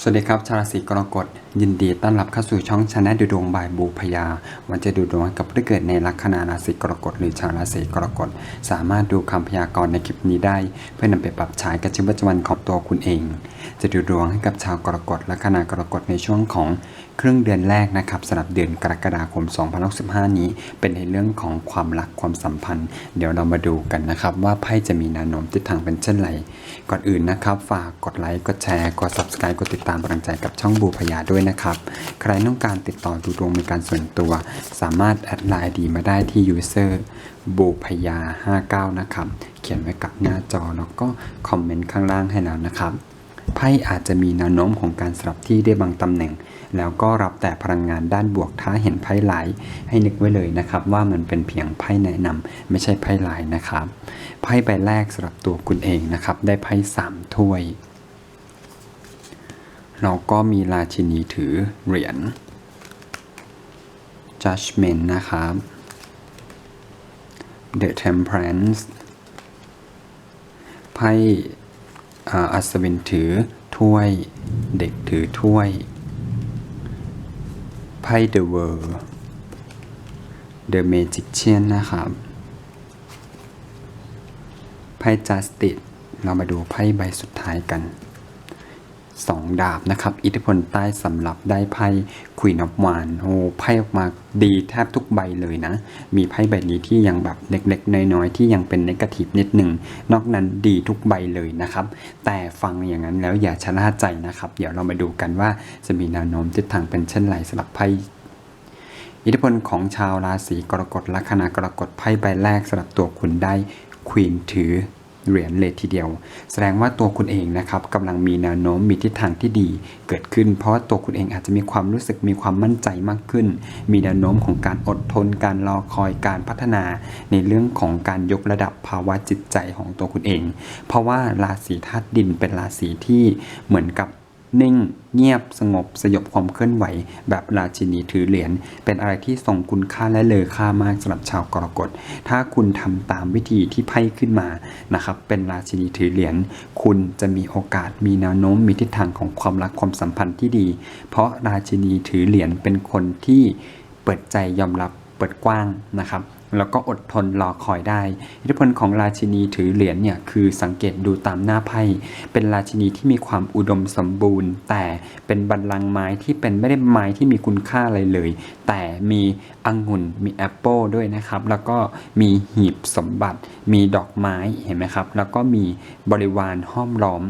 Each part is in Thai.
สวัสดีครับ ชาวราศีกรกฎยินดีต้อนรับเข้าสู่ช่องชนะดูดวงบายบูพยา วันจะดูดวงกับผู้เกิดในลัคนาราศีกรกฎหรือชาวราศีกรกฎสามารถดูคำพยากรณ์ในคลิปนี้ได้ เพื่อนำไปปรับใช้กับชีวิตประจำวันของตัวคุณเอง จะดูดวงให้กับชาวกรกฎลัคนากรกฎในช่วงของ ครึ่งเดือนแรกนะครับสำหรับเดือนกรกฎาคม 2065นี้ เป็นในเรื่องของความรักความสัมพันธ์ เดี๋ยวเรามาดูกันนะครับ ว่าไพ่จะมีแนวโน้มทิศทางเป็นเช่นไร ก่อนอื่นนะครับ ฝากกดไลค์กดแชร์กด subscribe กดติดตามกำลังใจกับช่องบูพยาด้วยนะครับ ใครต้องการติดต่อดูดวงเป็นการส่วนตัว สามารถแอดไลน์ดีมาได้ที่ user บูพยา 59 นะครับ เขียนไว้กับหน้าจอแล้วก็คอมเมนต์ข้างล่างให้แล้วนะครับ ไพ่อาจจะมีแนวโน้มของการสลับที่ได้บางตำแหน่ง แล้วก็รับแต่พลังงานด้านบวกถ้าเห็นไพ่หลาย ให้นึกไว้เลยนะครับ ว่ามันเป็นเพียงไพ่แนะนำไม่ใช่ไพ่หลายนะครับไพ่ใบแรกสำหรับตัวคุณเองนะครับ ได้ไพ่สามถ้วย เราก็มีราชินีถือเหรียญ judgment นะครับ the temperance ไพ่ อัศวินถือถ้วย เด็กถือถ้วยไพ่ the world the magician นะครับไพ่จัสติสเรามาดูไพ่ใบสุดท้ายกัน สองดาบนะครับ อิทธิพลใต้สำหรับได้ไพ่ควีนอ f วานโอ้ไพ่ออกมาดีแทบทุกใบเลยนะ มีไพ่ใบนี้ที่ยังแบบเล็กๆ น้อยๆ ที่ยังเป็นนกาทีฟนิดหนึ่ง นอกนั้นดีทุกใบเลยนะครับ แต่ฟังอย่างนั้นแล้วอย่าชะล่าใจนะครับ เดี๋ยวเรามาดูกันว่าจะมีแนวโน้มทิศทางเป็นเช่นไรสำหรับไพ่อิทธิพลของชาวราศีกรกฎลัคนากรกฎไพ่ใบแรกสำหรับตัวคุณได้ควีนถือ เหรียญเลยทีเดียว แสดงว่าตัวคุณเองนะครับกำลังมีแนวโน้มมีทิศทางที่ดีเกิดขึ้น เพราะว่าตัวคุณเองอาจจะมีความรู้สึกมีความมั่นใจมากขึ้น มีแนวโน้มของการอดทน การรอคอยการพัฒนา ในเรื่องของการยกระดับภาวะจิตใจของตัวคุณเอง เพราะว่าราศีธาตุดินเป็นราศีที่เหมือนกับ นิ่ง เงียบสงบสยบความเคลื่อนไหว แบบราชินีถือเหรียญเป็นอะไรที่ทรงคุณค่าและเลอค่ามากสำหรับชาวกรกฎ ถ้าคุณทำตามวิธีที่ไพ่ขึ้นมานะครับเป็นราชินีถือเหรียญคุณจะมีโอกาสมีแนวโน้มมีทิศทางของความรักความสัมพันธ์ที่ดี เพราะราชินีถือเหรียญเป็นคนที่เปิดใจยอมรับเปิดกว้างนะครับแล้วก็อดทนรอคอยได้ อิทธิพลของราชินีถือเหรียญเนี่ยคือสังเกตดูตามหน้าไพ่ เป็นราชินีที่มีความอุดมสมบูรณ์ แต่เป็นบัลลังก์ไม้ที่เป็นไม่ได้ไม้ที่มีคุณค่าอะไรเลย แต่มีองุ่นมีแอปเปิลด้วยนะครับ แล้วก็มีหีบสมบัติ มีดอกไม้เห็นไหมครับ แล้วก็มีบริวารห้อมล้อม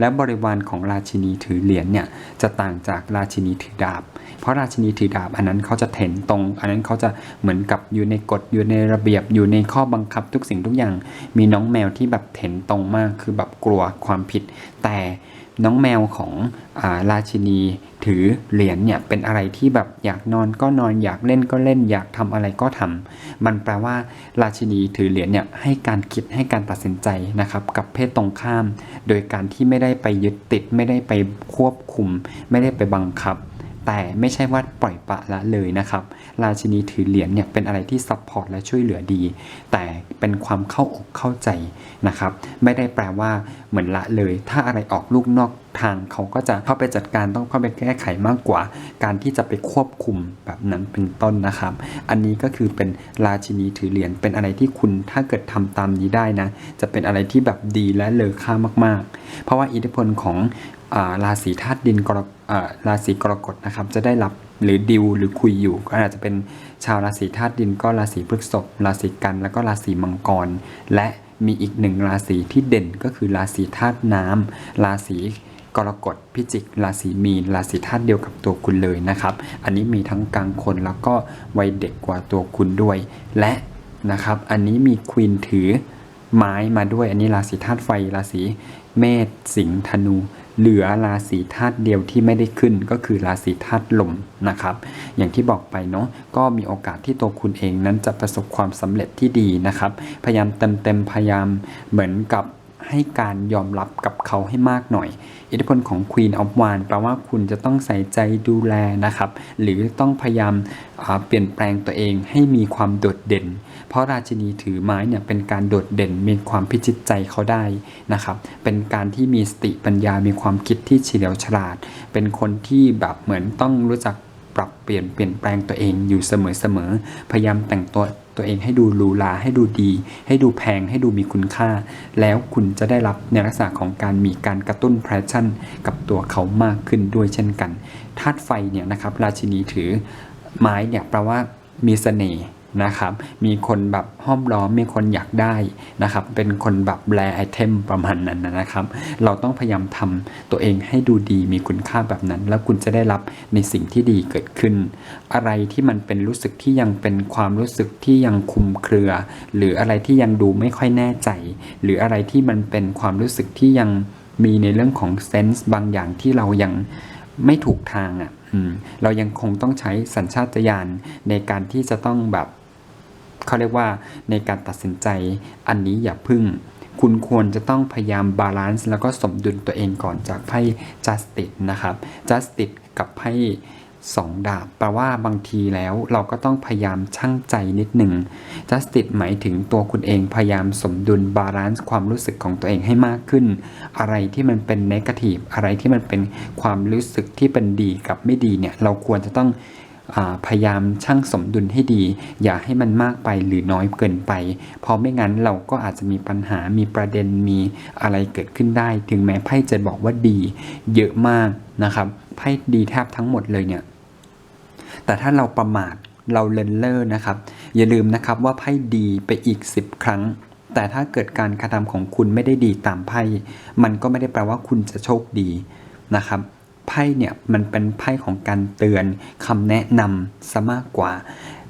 และบริวารของราชินีถือเหรียญเนี่ยจะต่างจากราชินีถือดาบ เพราะราชินีถือดาบอันนั้นเขาจะเถนตรง อันนั้นเขาจะเหมือนกับอยู่ในกฎอยู่ในระเบียบอยู่ในข้อบังคับทุกสิ่งทุกอย่าง มีน้องแมวที่แบบเถนตรงมากคือแบบกลัวความผิด แต่ น้องแมวของอาราชินีถือเหรียญเนี่ยเป็นอะไรที่แบบอยากนอนก็นอนอยากเล่นก็เล่นอยากทำอะไรก็ทำมันแปลว่า ราชินีถือเหรียญเนี่ยให้การคิดให้การตัดสินใจนะครับกับเพศตรงข้าม โดยการที่ไม่ได้ไปยึดติดไม่ได้ไปควบคุม ไม่ได้ไปบังคับ แต่ไม่ใช่ว่าปล่อยปะละเลยนะครับ ราชินีถือเหรียญเนี่ยเป็นอะไรที่ซัพพอร์ตและช่วยเหลือดี แต่เป็นความเข้าอกเข้าใจนะครับ ไม่ได้แปลว่าเหมือนละเลย ถ้าอะไรออกลูกนอกทางเขาก็จะเข้าไปจัดการต้องเข้าไปแก้ไขมากกว่า การที่จะไปควบคุมแบบนั้นเป็นต้นนะครับ อันนี้ก็คือเป็นราชินีถือเหรียญเป็นอะไรที่คุณถ้าเกิดทำตามนี้ได้นะ จะเป็นอะไรที่แบบดีและเลอค่ามากๆ เพราะว่าอิทธิพลของ ราศีธาตุดินกราราศีกรกฎนะครับ จะได้รับหรือดิวหรือคุยอยู่ ก็อาจจะเป็นชาวราศีธาตุดินก็ราศีพฤษภราศีกัน แล้วก็ราศีมังกร และมีอีกหนึ่งราศีที่เด่นก็คือราศีธาตุน้ำราศีกรกฎพิจิกราศีมีนราศีธาตุเดียวกับตัวคุณเลยนะครับ อันนี้มีทั้งกลางคนแล้วก็วัยเด็กกว่าตัวคุณด้วย และนะครับ อันนี้มีควีนถือไม้มาด้วย อันนี้ราศีธาตุไฟราศีเมษสิงห์ธนู เหลือราศีธาตุเดียวที่ไม่ได้ขึ้นก็คือราศีธาตุลมนะครับ อย่างที่บอกไปเนาะก็มีโอกาสที่ตัวคุณเองนั้นจะประสบความสำเร็จที่ดีนะครับ พยายามเต็มเต็มๆพยายามเหมือนกับให้การยอมรับกับเขาให้มากหน่อย อิทธิพลของ Queen of w a n d แปลว่าคุณจะต้องใส่ใจดูแลนะครับ หรือต้องพยายามเปลี่ยนแปลงตัวเองให้มีความโดดเด่น เพราะราชินีถือไม้เนี่ยเป็นการโดดเด่นมีความพิจิตใจเขาได้นะครับ เป็นการที่มีสติปัญญา มีความคิดที่เฉลียวฉลาด เป็นคนที่แบบเหมือนต้องรู้จักปรับเปลี่ยนเปลี่ยนแปลงตัวเองอยู่เสมอๆ พยายามแต่งตัวตัวเองให้ดูหรูหราให้ดูดี ให้ดูแพงให้ดูมีคุณค่า แล้วคุณจะได้รับในลักษณะของการมีการกระตุ้นแพชชั่น กับตัวเขามากขึ้นด้วยเช่นกันธาตุไฟเนี่ยนะครับราชินีถือไม้เนี่ยแปลว่ามีเสน่ห์ นะครับ มีคนแบบห้อมล้อม มีคนอยากได้นะครับ เป็นคนแบบแบรไอเทมประมาณนั้นนะครับ เราต้องพยายามทำตัวเองให้ดูดี มีคุณค่าแบบนั้น แล้วคุณจะได้รับในสิ่งที่ดีเกิดขึ้น อะไรที่มันเป็นรู้สึกที่ยังเป็นความรู้สึกที่ยังคุมเครือ หรืออะไรที่ยังดูไม่ค่อยแน่ใจ หรืออะไรที่มันเป็นความรู้สึกที่ยังมีในเรื่องของเซนส์บางอย่างที่เรายังไม่ถูกทางอะเรายังคงต้องใช้สัญชาตญาณในการที่จะต้องแบบ เขาเรียกว่าในการตัดสินใจอันนี้อย่าพึ่ง คุณควรจะต้องพยายามบาลานซ์แล้วก็สมดุลตัวเองก่อนจากไพ่ justice นะครับ justice กับไพ่สองดาบแปลว่าบางทีแล้วเราก็ต้องพยายามชั่งใจนิดหนึ่ง justice หมายถึงตัวคุณเองพยายามสมดุลบาลานซ์ความรู้สึกของตัวเองให้มากขึ้น อะไรที่มันเป็น negative อะไรที่มันเป็นความรู้สึกที่เป็นดีกับไม่ดีเนี่ยเราควรจะต้อง พยายามชั่งสมดุลให้ดี อย่าให้มันมากไปหรือน้อยเกินไป เพราะไม่งั้นเราก็อาจจะมีปัญหามีประเด็นมีอะไรเกิดขึ้นได้ ถึงแม้ไพ่จะบอกว่าดี เยอะมากนะครับไพ่ดีแทบทั้งหมดเลยเนี่ยแต่ถ้าเราประมาทเราเลินเล่อนะครับ อย่าลืมนะครับว่าไพ่ดีไปอีก 10 ครั้ง แต่ถ้าเกิดการกระทำของคุณไม่ได้ดีตามไพ่ มันก็ไม่ได้แปลว่าคุณจะโชคดีนะครับ ไพ่เนี่ยมันเป็นไพ่ของการเตือนคำแนะนำซะมากกว่า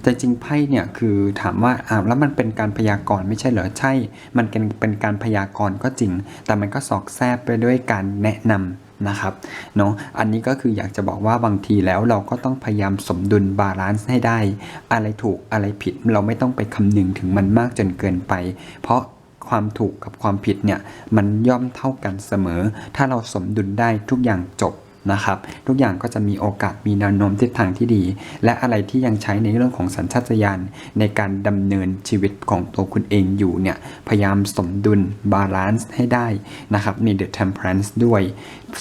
แต่จริงไพ่เนี่ยคือถามว่าอ้าวแล้วมันเป็นการพยากรณ์ไม่ใช่เหรอใช่ มันเป็นเป็นการพยากรณ์ก็จริง แต่มันก็สอกแทรกไปด้วยการแนะนำนะครับเนาะอันนี้ก็คืออยากจะบอกว่าบางทีแล้วเราก็ต้องพยายามสมดุลบาลานซ์ให้ได้ อะไรถูกอะไรผิดเราไม่ต้องไปคำนึงถึงมันมากจนเกินไป เพราะความถูกกับความผิดเนี่ยมันย่อมเท่ากันเสมอ ถ้าเราสมดุลได้ทุกอย่างจบ นะครับ ทุกอย่างก็จะมีโอกาสมีแนวโน้มทิศทางที่ดี และอะไรที่ยังใช้ในเรื่องของสัญชาตญาณในการดำเนินชีวิตของตัวคุณเองอยู่เนี่ยพยายามสมดุลบาลานซ์ให้ได้นะครับมี The Temperance ด้วย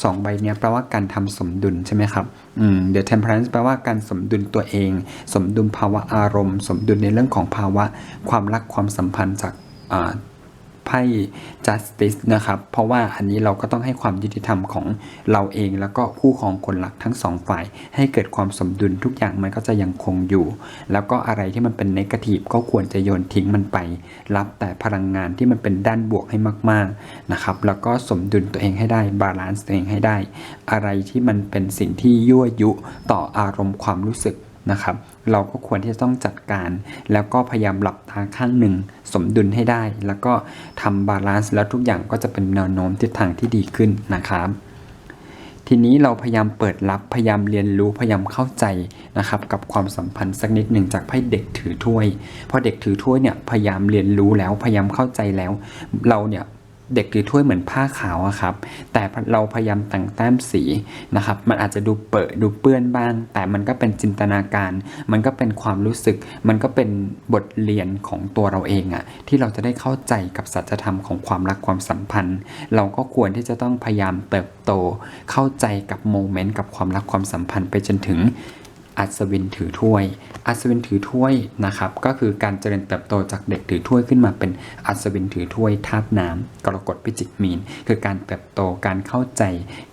สองใบเนี้ยแปลว่าการทำสมดุลใช่ไหมครับอืม The Temperance แปลว่าการสมดุลตัวเอง สมดุลภาวะอารมณ์ สมดุลในเรื่องของภาวะ ความรักความสัมพันธ์จากอ่า ไพ่ justice นะครับ เพราะว่าอันนี้เราก็ต้องให้ความยุติธรรมของเราเองแล้วก็คู่ของคนหลักทั้งสองฝ่าย ให้เกิดความสมดุลทุกอย่างมันก็จะยังคงอยู่ แล้วก็อะไรที่มันเป็น negative ก็ควรจะโยนทิ้งมันไป รับแต่พลังงานที่มันเป็นด้านบวกให้มากๆนะครับ แล้วก็สมดุลตัวเองให้ได้บาลานซ์ตัวเองให้ได้ อะไรที่มันเป็นสิ่งที่ยั่วยุต่ออารมณ์ความรู้สึก นะครับ เราก็ควรที่จะต้องจัดการ แล้วก็พยายามหลับตาข้างหนึ่ง สมดุลให้ได้ แล้วก็ทำบาลานซ์แล้วทุกอย่างก็จะเป็นแนวโน้มทิศทางที่ดีขึ้นนะครับทีนี้เราพยายามเปิดรับพยายามเรียนรู้พยายามเข้าใจนะครับกับความสัมพันธ์สักนิดหนึ่งจากไพ่เด็กถือถ้วยพราะเด็กถือถ้วยเนี่ยพยายามเรียนรู้แล้วพยายามเข้าใจแล้ว เราเนี่ย เด็กถือถ้วยเหมือนผ้าขาวอะครับ แต่เราพยายามแต่งแต้มสีนะครับ มันอาจจะดูเปิดดูเปื้อนบ้าง แต่มันก็เป็นจินตนาการ มันก็เป็นความรู้สึก มันก็เป็นบทเรียนของตัวเราเองอะที่เราจะได้เข้าใจกับสัจธรรมของความรักความสัมพันธ์ เราก็ควรที่จะต้องพยายามเติบโต เข้าใจกับโมเมนต์กับความรักความสัมพันธ์ไปจนถึง อัศวินถือถ้วย อัศวินถือถ้วยนะครับก็คือการเจริญเติบโตจากเด็กถือถ้วยขึ้นมาเป็นอัศวินถือถ้วยธาตุน้ำกรกฎพิจิกมีน คือการเติบโตการเข้าใจ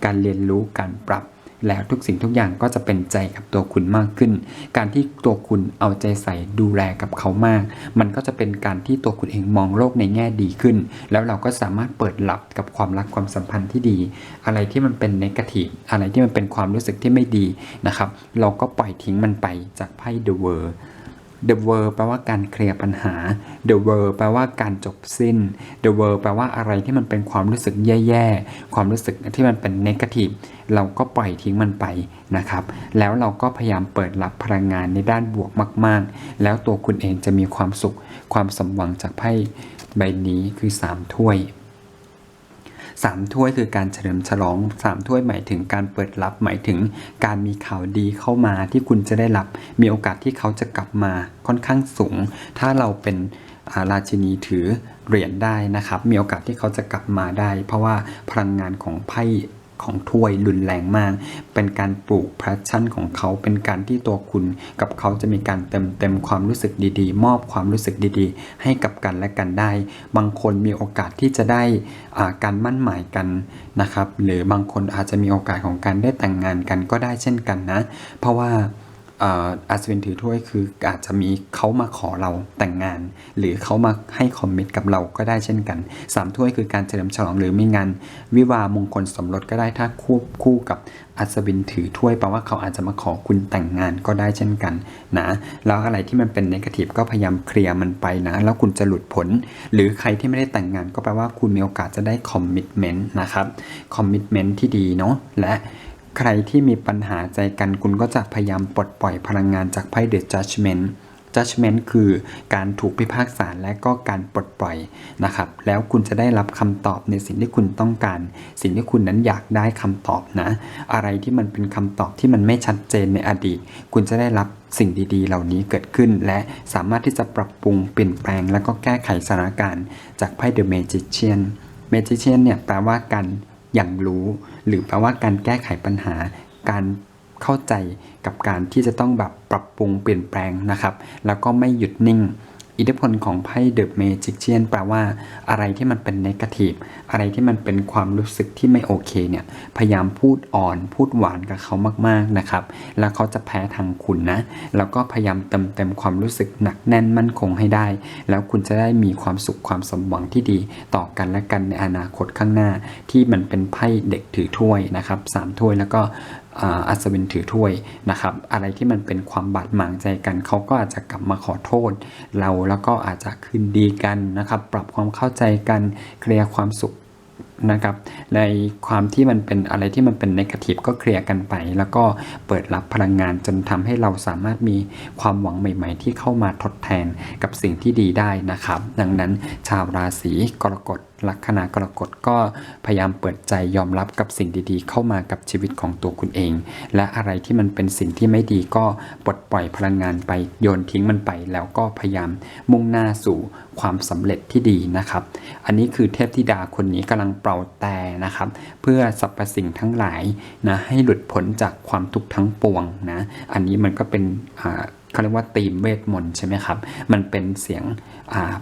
การเรียนรู้การปรับ แล้วทุกสิ่งทุกอย่างก็จะเป็นใจกับตัวคุณมากขึ้น การที่ตัวคุณเอาใจใส่ดูแลกับเขามาก มันก็จะเป็นการที่ตัวคุณเองมองโลกในแง่ดีขึ้น แล้วเราก็สามารถเปิดรับกับความรักความสัมพันธ์ที่ดี อะไรที่มันเป็นนกาทีฟอะไรที่มันเป็นความรู้สึกที่ไม่ดีนะครับ เราก็ปล่อยทิ้งมันไปจากไพ่เดอะเวอร์ The World แปลว่าการเคลียร์ปัญหา The World แปลว่าการจบสิ้น The World แปลว่าอะไรที่มันเป็นความรู้สึกแย่ๆ ความรู้สึกที่มันเป็นนกาทีฟเราก็ปล่อยทิ้งมันไปนะครับ แล้วเราก็พยายามเปิดรับพลังงานในด้านบวกมาก ๆ แล้วตัวคุณเองจะมีความสุข ความสมหวังจากไพ่ใบนี้คือ 3 ถ้วย สามถ้วยคือการเฉลิมฉลองสามถ้วยหมายถึงการเปิดรับหมายถึงการมีข่าวดีเข้ามาที่คุณจะได้รับ มีโอกาสที่เขาจะกลับมาค่อนข้างสูง ถ้าเราเป็นาราชินีถือเหรียญได้นะครับ มีโอกาสที่เขาจะกลับมาได้ เพราะว่าพลังงานของไพ่ ของถ้วยรุนแรงมาก เป็นการปลูกแพชชั่นของเขา เป็นการที่ตัวคุณกับเขาจะมีการเติมเต็มความรู้สึกดีๆ มอบความรู้สึกดีๆ ให้กับกันและกันได้ บางคนมีโอกาสที่จะได้การมั่นหมายกันนะครับ หรือบางคนอาจจะมีโอกาสของการได้แต่งงานกันก็ได้เช่นกันนะ เพราะว่า อ่ออัศวินถือถ้วยคืออาจจะมีเขามาขอเราแต่งงาน หรือเขามาให้คอมมิตกับเราก็ได้เช่นกันสามถ้วยคือการเฉลิมฉลองหรือมีงานวิวามงคลสมรสก็ได้ถ้าควบคู่กับอัศวินถือถ้วยแปลว่าเขาอาจจะมาขอคุณแต่งงานก็ได้เช่นกันนะแล้วอะไรที่มันเป็นนกาทีฟก็พยายามเคลียร์มันไปนะ แล้วคุณจะหลุดพ้นหรือใครที่ไม่ได้แต่งงานก็แปลว่าคุณมีโอกาสจะได้คอมมิตเมนต์นะครับคอมมิตเมนต์ที่ดีเนาะและ ใครที่มีปัญหาใจกันคุณก็จะพยายามปลดปล่อยพลังงานจากไพ่ The Judgment Judgment คือการถูกพิพากษาและก็การปลดปล่อยนะครับ แล้วคุณจะได้รับคำตอบในสิ่งที่คุณต้องการ สิ่งที่คุณนั้นอยากได้คำตอบนะ อะไรที่มันเป็นคำตอบที่มันไม่ชัดเจนในอดีต คุณจะได้รับสิ่งดีๆ เหล่านี้เกิดขึ้น และสามารถที่จะปรับปรุงเปลี่ยนแปลง แล้วก็แก้ไขสถานการณ์จากไพ่ The Magician Magician เนี่ยแปลว่าการ อย่างรู้ หรือแปลว่าการแก้ไขปัญหา การเข้าใจกับการที่จะต้องแบบปรับปรุงเปลี่ยนแปลงนะครับ แล้วก็ไม่หยุดนิ่ง อิทธิพลของไพ่เดอะเมจิกเชียนแปลว่าอะไรที่มันเป็นเนกาทีฟอะไรที่มันเป็นความรู้สึกที่ไม่โอเคเนี่ย พยายามพูดอ่อนพูดหวานกับเขามากๆนะครับ แล้วเขาจะแพ้ทางคุณนะ แล้วก็พยายามเติมเต็มความรู้สึกหนักแน่นมั่นคงให้ได้ แล้วคุณจะได้มีความสุขความสมหวังที่ดี ต่อกันและกันในอนาคตข้างหน้า ที่มันเป็นไพ่เด็กถือถ้วยนะครับสามถ้วยแล้วก็อัศวินถือถ้วยนะครับ อะไรที่มันเป็นความบาดหมางใจกันเขาก็อาจจะกลับมาขอโทษ เราแล้วก็อาจจะคืนดีกันนะครับ ปรับความเข้าใจกันเคลียร์ความสุขนะครับ ในความที่มันเป็นอะไรที่มันเป็นนกาทีฟก็เคลียร์กันไป แล้วก็เปิดรับพลังงานจนทำให้เราสามารถมีความหวังใหม่ ๆ ที่เข้ามาทดแทนกับสิ่งที่ดีได้นะครับ ดังนั้นชาวราศีกรกฎ ลัคนากรกฎก็พยายามเปิดใจยอมรับกับสิ่งดีๆ เข้ามากับชีวิตของตัวคุณเอง และอะไรที่มันเป็นสิ่งที่ไม่ดีก็ปลดปล่อยพลังงานไปโยนทิ้งมันไป แล้วก็พยายามมุ่งหน้าสู่ความสำเร็จที่ดีนะครับ อันนี้คือเทพธิดาคนนี้กำลังเป่าแต่นะครับ เพื่อสรรพสิ่งทั้งหลายนะให้หลุดพ้นจากความทุกข์ทั้งปวงนะอันนี้มันก็เป็นอ่าเขาเรียกว่าตีมเวทมนต์ใช่ไหมครับ มันเป็นเสียง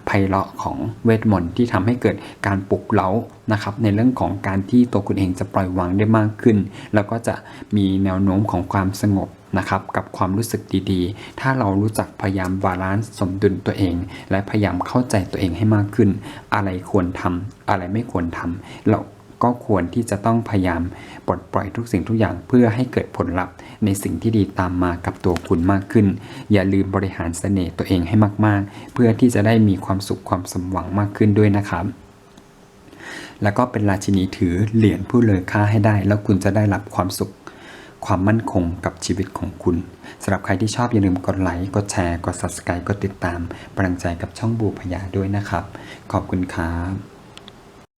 ไพเราะของเวทมนต์ที่ทำให้เกิดการปลุกเร้านะครับ ในเรื่องของการที่ตัวคุณเองจะปล่อยวางได้มากขึ้น แล้วก็จะมีแนวโน้มของความสงบนะครับ กับความรู้สึกดีๆ ถ้าเรารู้จักพยายามบาลานซ์สมดุลตัวเอง และพยายามเข้าใจตัวเองให้มากขึ้น อะไรควรทำอะไรไม่ควรทำเรา ก็ควรที่จะต้องพยายามปลดปล่อยทุกสิ่งทุกอย่างเพื่อให้เกิดผลลัพธ์ในสิ่งที่ดีตามมากับตัวคุณมากขึ้น อย่าลืมบริหารเสน่ห์ตัวเองให้มาก ๆ เพื่อที่จะได้มีความสุขความสมหวังมากขึ้นด้วยนะครับแล้วก็เป็นราชินีถือเหรียญผู้เลอค่าให้ได้ แล้วคุณจะได้รับความสุข ความมั่นคงกับชีวิตของคุณสำหรับใครที่ชอบอย่าลืมกดไลค์กดแชร์ กด subscribe กดติดตามกำลังใจกับช่องบูพยาด้วยนะครับ ขอบคุณครับ